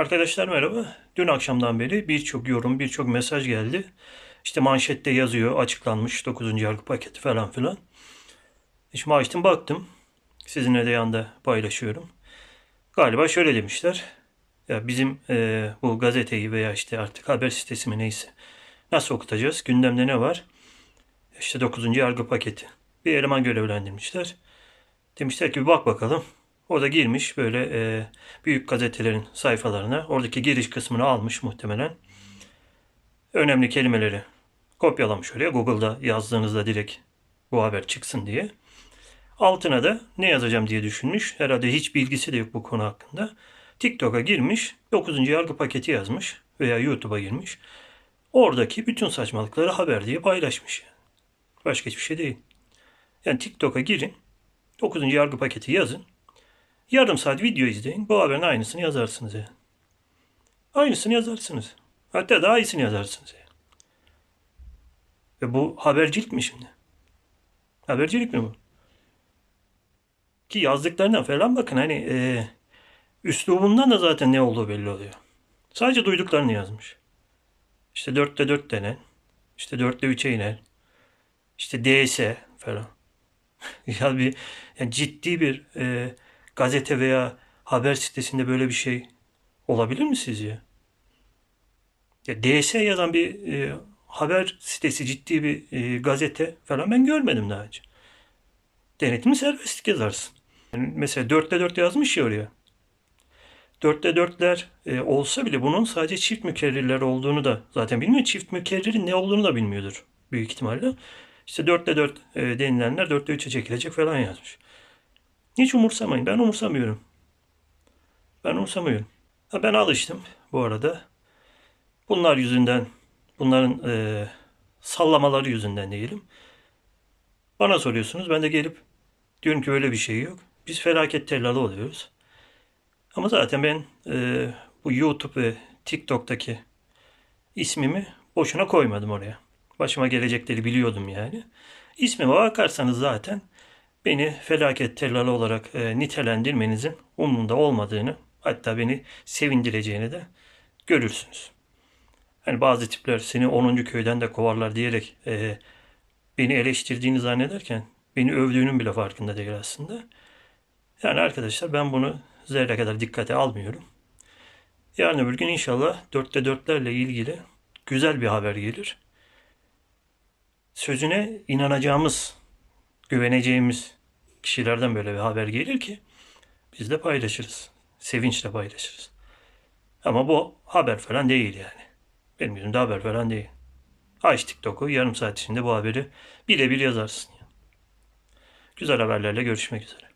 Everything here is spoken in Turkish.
Arkadaşlar merhaba. Dün akşamdan beri birçok yorum, birçok mesaj geldi. İşte manşette yazıyor açıklanmış 9. yargı paketi falan filan. Şimdi açtım baktım. Sizinle de yanda paylaşıyorum. Galiba şöyle demişler. Ya bizim e, bu gazeteyi veya işte artık haber sitesi mi neyse nasıl okutacağız? Gündemde ne var? İşte 9. yargı paketi. Bir eleman görevlendirmişler. Demişler ki bak bakalım. O da girmiş böyle e, büyük gazetelerin sayfalarına. Oradaki giriş kısmını almış muhtemelen. Önemli kelimeleri kopyalamış oraya. Google'da yazdığınızda direkt bu haber çıksın diye. Altına da ne yazacağım diye düşünmüş. Herhalde hiç bilgisi de yok bu konu hakkında. TikTok'a girmiş. 9. yargı paketi yazmış. Veya YouTube'a girmiş. Oradaki bütün saçmalıkları haber diye paylaşmış. Başka hiçbir şey değil. Yani TikTok'a girin. 9. yargı paketi yazın. Yarım saat video izleyin. Bu haberin aynısını yazarsınız yani. Aynısını yazarsınız. Hatta daha iyisini yazarsınız yani. Ve bu habercilik mi şimdi? Habercilik mi bu? Ki yazdıklarına falan bakın hani e, üslubundan da zaten ne olduğu belli oluyor. Sadece duyduklarını yazmış. İşte 4'te 4 denen. işte 4'te 3'e iner. İşte DS falan. ya bir yani ciddi bir e, gazete veya haber sitesinde böyle bir şey olabilir mi sizce? Ya DS yazan bir e, haber sitesi ciddi bir e, gazete falan ben görmedim daha önce. Denetimli serbestlik yazarsın. Yani mesela 4'te 4 yazmış ya oraya. 4'te 4'ler e, olsa bile bunun sadece çift mükerrirler olduğunu da zaten bilmiyor. Çift mükerririn ne olduğunu da bilmiyordur büyük ihtimalle. İşte 4'te 4 e, denilenler 4'te 3'e çekilecek falan yazmış. Hiç umursamayın. Ben umursamıyorum. Ben umursamıyorum. Ha, ben alıştım bu arada. Bunlar yüzünden, bunların e, sallamaları yüzünden diyelim. Bana soruyorsunuz. Ben de gelip diyorum ki öyle bir şey yok. Biz felaket tellalı oluyoruz. Ama zaten ben e, bu YouTube ve TikTok'taki ismimi boşuna koymadım oraya. Başıma gelecekleri biliyordum yani. İsmime bakarsanız zaten beni felaket tellalı olarak e, nitelendirmenizin umurunda olmadığını hatta beni sevindireceğini de görürsünüz. Hani bazı tipler seni 10. köyden de kovarlar diyerek e, beni eleştirdiğini zannederken beni övdüğünün bile farkında değil aslında. Yani arkadaşlar ben bunu zerre kadar dikkate almıyorum. Yarın öbür gün inşallah dörtte dörtlerle ilgili güzel bir haber gelir. Sözüne inanacağımız, güveneceğimiz kişilerden böyle bir haber gelir ki biz de paylaşırız. Sevinçle paylaşırız. Ama bu haber falan değil yani. Benim gözümde haber falan değil. Aç TikTok'u yarım saat içinde bu haberi birebir yazarsın. Güzel haberlerle görüşmek üzere.